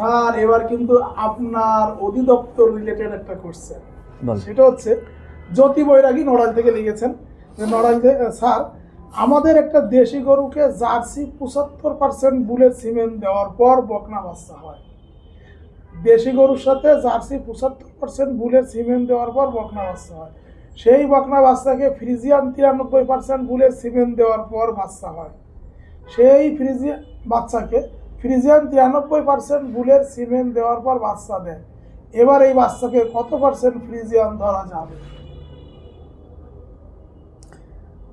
Sir এবার কিন্তু আপনার অধিদপ্তর রিলেটেড একটা বল। সেটা হচ্ছে জ্যোতি বৈরাগী নড়াইল থেকে লিখেছেন। যে নড়াইল থেকে স্যার আমাদের একটা দেশি গরুকে জার্সি পঁচাত্তর পার্সেন্ট বুলের সিমেন্ট দেওয়ার পর বকনা বাচ্চা হয়। দেশি গরুর সাথে জার্সি পঁচাত্তর পার্সেন্ট বুলের সিমেন্ট দেওয়ার পর বকনা বাচ্চা হয়। সেই বকনা বাচ্চাকে ফ্রিজিয়ান তিরানব্বই পার্সেন্ট বুলের সিমেন্ট দেওয়ার পর বাচ্চা হয়। সেই ফ্রিজিয়ান বাচ্চাকে ফ্রিজিয়ান তিরানব্বই পার্সেন্ট বুলের সিমেন্ট দেওয়ার পর বাচ্চা দেয়। এবার এই বাচ্চাকে কত পার্সেন্ট ফ্রিজিয়ান ধরা যাবে?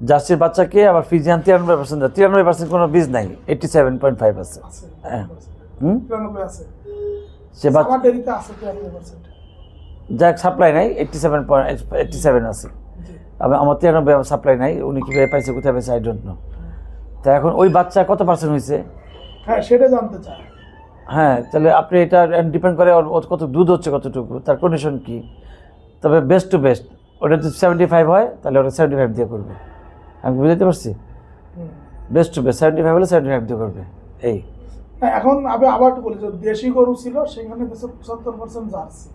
জার্সির বাচ্চাকে আবার ফিজিয়ান তিরানব্বই পার্সেন্ট তিরানব্বই পার্সেন্ট কোনো বীজ নাই এইট্টি সেভেন পয়েন্ট ফাইভ আছে। আছে হ্যাঁ। হুম? আছে। সে বাচ্চা যাক সাপ্লাই নাই eighty seven point eighty seven আছে। আবার আমার তিরানব্বই সাপ্লাই নাই উনি কীভাবে পাইছে কোথায় পাইছে আই ডোন্ট নো তা এখন ওই বাচ্চা কত পার্সেন্ট হয়েছে হ্যাঁ সেটা জানতে চাই। হ্যাঁ তাহলে আপনি এটা ডিপেন্ড করে ওর কত দুধ হচ্ছে কতটুকু তার কন্ডিশন কি? তবে বেস্ট টু বেস্ট ওটা যদি সেভেন্টি ফাইভ হয় তাহলে ওটা সেভেন্টি ফাইভ দিয়ে করবে। আমি বুঝতে পারছি? Best to best seventy five হলে সেভেন্টি ফাইভ দিয়ে করবে এই। হ্যাঁ, এখন আমি আবার একটু বলি দেশি গরু ছিল সেখানে দেশে পঁচাত্তর পার্সেন্ট জার্সি।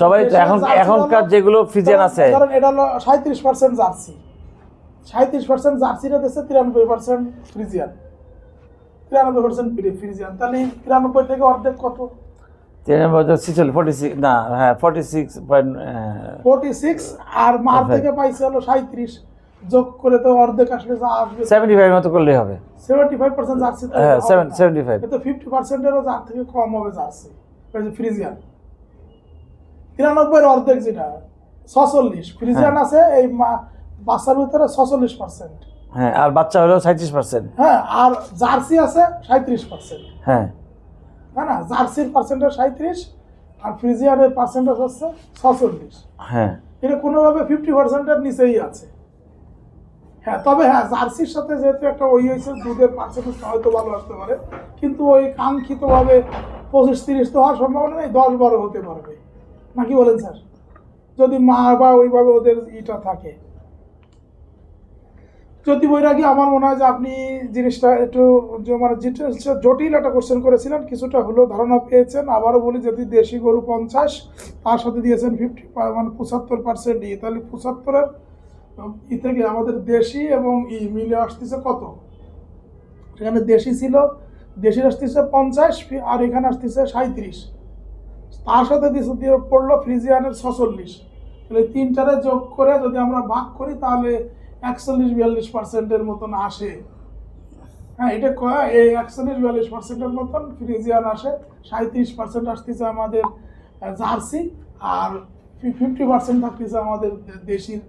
সবাই তো এখন এখনকার যেগুলো ফিজিয়ান আছে। এটা হলো সাঁত্রিশ পার্সেন্ট জার্সি। সাঁত্রিশ পার্সেন্ট জার্সিটা দেশে তিরানব্বই পার্সেন্ট ফ্রিজিয়ান তিরানব্বই পার্সেন্ট ফ্রিজিয়ান তাহলে তিরানব্বই থেকে অর্ধেক কত? ছিচল্লিশ ফর্টি সিক্স না হ্যাঁ forty six point forty six আর মার থেকে পাইছে হলো সাঁত্রিশ যোগ করে তো অর্ধেক আসলে যা আসবে। সেভেন্টি ফাইভ মতো করলেই হবে। সেভেন্টি ফাইভ পার্সেন্ট জার্সি হ্যাঁ সেভেন সেভেন্টি ফাইভ এতে ফিফটি পার্সেন্টেরও যার থেকে কম হবে জার্সি ফ্রিজিয়ান। তিরানব্বইয়ের অর্ধেক যেটা ছচল্লিশ। ফ্রিজিয়ান আছে এই বাচ্চার ভিতরে ছচল্লিশ পার্সেন্ট হ্যাঁ আর বাচ্চা হলেও সাঁত্রিশ পার্সেন্ট হ্যাঁ আর জার্সি আছে সাঁত্রিশ পার্সেন্ট হ্যাঁ। তাই না জার্সির পার্সেন্টেজ সাঁত্রিশ আর ফ্রিজিয়ানের পার্সেন্টেজ হচ্ছে ছচল্লিশ। হ্যাঁ। এটা কোনোভাবে ফিফটি পার্সেন্টের নিচেই আছে। হ্যাঁ তবে হ্যাঁ জার্সির সাথে যেহেতু একটা ওই হয়েছে দুধের পার্সেন্টেজ হয়তো ভালো আসতে পারে। কিন্তু ওই কাঙ্ক্ষিতভাবে পঁচিশ তিরিশ তো হওয়ার সম্ভাবনা নেই দশ বারো হতে পারবে। নাকি বলেন স্যার? যদি মা বা ওইভাবে ওদের ইটা থাকে। জ্যোতি বৈরাগী, আমার মনে হয় যে আপনি জিনিসটা একটু মানে জটিল একটা কোশ্চেন করেছিলেন, কিছুটা হলেও ধারণা পেয়েছেন। আবারও বলি, যদি দেশি গরু পঞ্চাশ, তার সাথে দিয়েছেন ফিফটি মানে পঁচাত্তর পার্সেন্ট ই। তাহলে পঁচাত্তরের ই থেকে আমাদের দেশি এবং ই মিলে আসতেছে কত? সেখানে দেশি ছিল, দেশির আসতেছে পঞ্চাশ, আর এখানে আসতেছে সাঁত্রিশ তার সাথে দিছে- দিয়ে পড়ল ফ্রিজিয়ানের ছচল্লিশ। তাহলে তিনটারে যোগ করে যদি আমরা ভাগ করি, তাহলে একচল্লিশ, বিয়াল্লিশ পার্সেন্টের মতন আসে। হ্যাঁ এটা এই একচল্লিশ, বিয়াল্লিশ পার্সেন্টের মতন ফ্রিজিয়ান আসে। সাঁত্রিশ পার্সেন্ট আসতেছে আমাদের জার্সি আর ফিফটি পার্সেন্ট থাকতেছে আমাদের দে- দেশির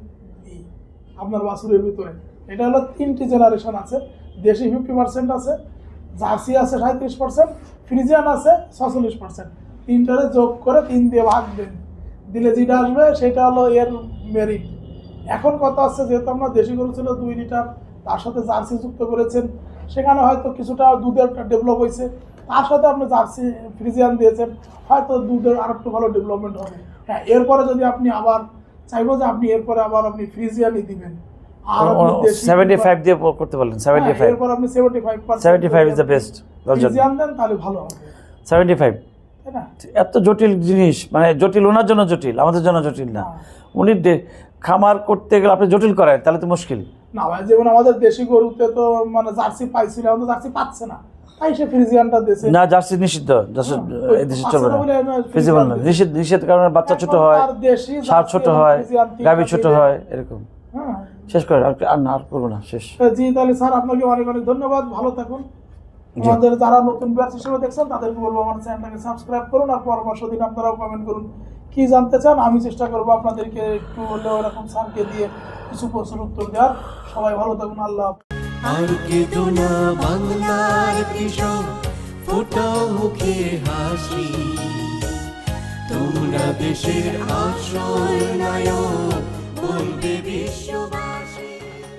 আপনার বাছুরের ভিতরে। এটা হলো তিনটি জেনারেশন আছে। দেশি ফিফটি পার্সেন্ট আছে, জার্সি আছে সাঁত্রিশ পার্সেন্ট ফ্রিজিয়ান আছে ছচল্লিশ পার্সেন্ট তিনটারে যোগ করে তিন দিয়ে ভাগ দেন। দিলে যেটা আসবে, সেটা হলো এর মেরিট এখন কথা আছে যেহেতু আমরা দেশি গরু ছিল দুই লিটার তার সাথে জার্সি যুক্ত করেছেন। সেখানে হয়তো কিছুটা দুধের ডেভেলপ হয়েছে। তার সাথে আপনি জার্সি ফ্রিজিয়ান দিয়েছেন। হয়তো দুধের আর একটু ভালো ডেভেলপমেন্ট হবে। হ্যাঁ এরপরে যদি আপনি আবার চাইব যে আপনি এরপরে আবার আপনি ফ্রিজিয়ানই দিবেন। আর সেভেন্টি ফাইভ দিয়ে করতে পারলেন সেভেন্টি হ্যাঁ, ফাইভ এরপর আপনি seventy five seventy five is the best Friesian then তাহলে ভালো হবে। সেভেন্টি ফাইভ এত জটিল জিনিস মানে জটিল ওনার জন্য জটিল আমাদের জন্য জটিল না। উনি খামার করতে গেলে আপনি জটিল করেন তাহলে তো মুশকিল। না ভাই যেমন আমাদের দেশি গরুতে তো মানে জার্সি পাইছিল এখন তো জার্সি পাচ্ছে না। তাই ফ্রিজিয়ানটা না জার্সি নিষিদ্ধ হ্যাঁ, এই দেশে চলবে না পাচ্ছে না বলে। ফিজিবল না নিষেধ নিষেধ কারণে বাচ্চা ছোট হয় দেশি সার ছোট হয় গাভী ছোট হয় এরকম। হ্যাঁ। শেষ করে আর আর করব না শেষ। জি তাহলে স্যার আপনাকে অনেক অনেক ধন্যবাদ ভালো থাকুন। আমাদের যারা নতুন ব্যাচ হিসেবে দেখছেন তাদেরকে বলব আমার চ্যানেলটাকে সাবস্ক্রাইব করুন আর পরামর্শ দিন আপনারাও কমেন্ট করুন কি জানতে চান। আমি চেষ্টা করব আপনাদেরকে একটু হলেও এরকম স্যারকে দিয়ে কিছু প্রশ্নের উত্তর দেওয়ার। সবাই ভালো থাকুন আল্লাহ আর কেঁদো না বাংলার কৃষক ফোটাও মুখে হাসি। তোমরা দেশের আসল নায়ক বলবে বিশ্ববাসী।